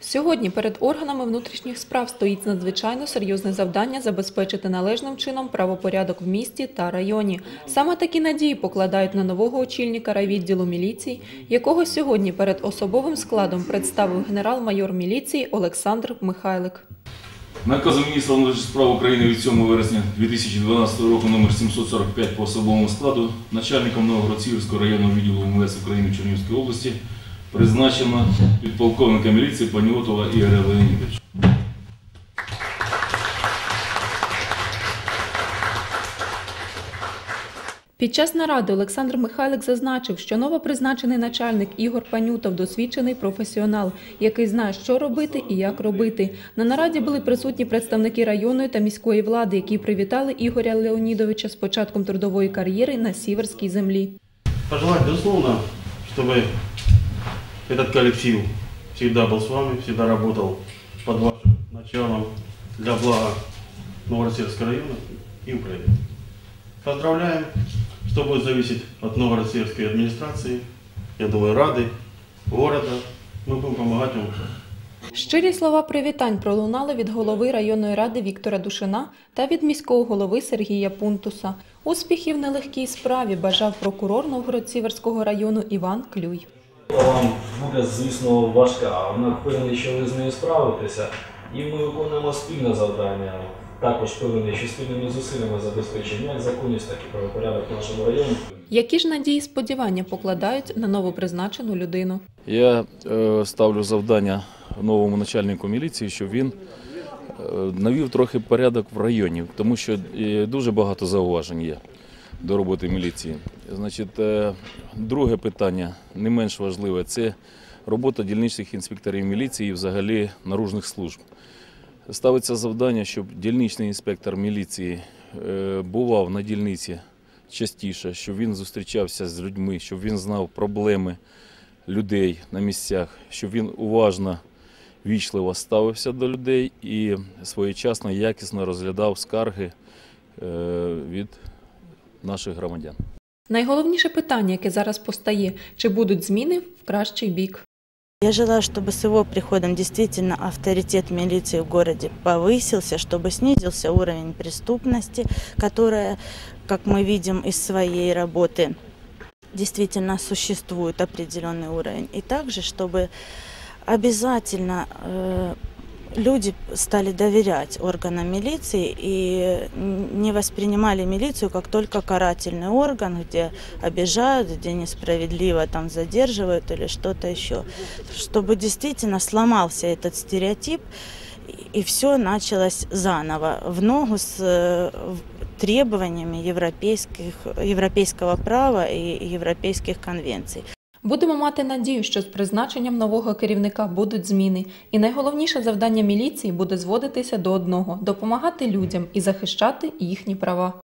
Сьогодні перед органами внутрішніх справ стоїть надзвичайно серйозне завдання забезпечити належним чином правопорядок в місті та районі. Саме такі надії покладають на нового очільника райвідділу міліції, якого сьогодні перед особовим складом представив генерал-майор міліції Олександр Михайлик. Наказом міністра внутрішніх справ України від 7 вересня 2012 року номер 745 по особовому складу начальником Новоград-Сіверського районного відділу МВС України в Чернігівській області призначено підполковника міліції Паніотова Ігоря Леонідовича. Під час наради Олександр Михайлик зазначив, що новопризначений начальник Ігор Панютов досвідчений професіонал, який знає, що робити і як робити. На нараді були присутні представники районної та міської влади, які привітали Ігоря Леонідовича з початком трудової кар'єри на сіверській землі. Пожелать, безусловно, чтобы этот коллектив всегда был с вами, всегда работал под вашим началом для блага Новороссийского района и Украины. Поздравляем, что будет зависеть от Новороссийской администрации, я думаю, Рады, города. Мы будем помогать вам. Щирі слова привітань пролунали від голови районної ради Віктора Душина та від міського голови Сергія Пунтуса. Успіхів в нелегкій справі бажав прокурор Новгород-Сіверського району Іван Клюй. Вам буде, звісно, важка, але впевнений, що ви з нею справитеся. І ми виконуємо спільне завдання. Також впевнений, що спільними зусиллями забезпечимо як законність, так і правопорядок в нашому районі. Які ж надії сподівання покладають на новопризначену людину? Я е, ставлю завдання новому начальнику міліції, щоб він е, навів трохи порядок в районі, тому що е, дуже багато зауважень є до роботи міліції. Значить, е, друге питання, не менш важливе, це робота дільничних інспекторів міліції і взагалі наружних служб. Ставиться завдання, щоб дільничний інспектор міліції е, бував на дільниці частіше, щоб він зустрічався з людьми, щоб він знав проблеми людей на місцях, щоб він уважно, вічливо ставився до людей і своєчасно, якісно розглядав скарги е, від наших громадян. Найголовніше питання, яке зараз постає, чи будуть зміни в кращий бік. Я желаю, чтобы с его приходом действительно авторитет милиции в городе повысился, чтобы снизился уровень преступности, которая, как мы видим из своей работы, действительно существует определенный уровень. И также, чтобы обязательно э, люди стали доверять органам милиции и не воспринимали милицию как только карательный орган, где обижают, где несправедливо там задерживают или что-то еще. Чтобы действительно сломался этот стереотип и все началось заново, в ногу с э, требованиями европейских, европейского права и европейских конвенций. Будемо мати надію, що з призначенням нового керівника будуть зміни, і найголовніше завдання міліції буде зводитися до одного допомагати людям і захищати їхні права.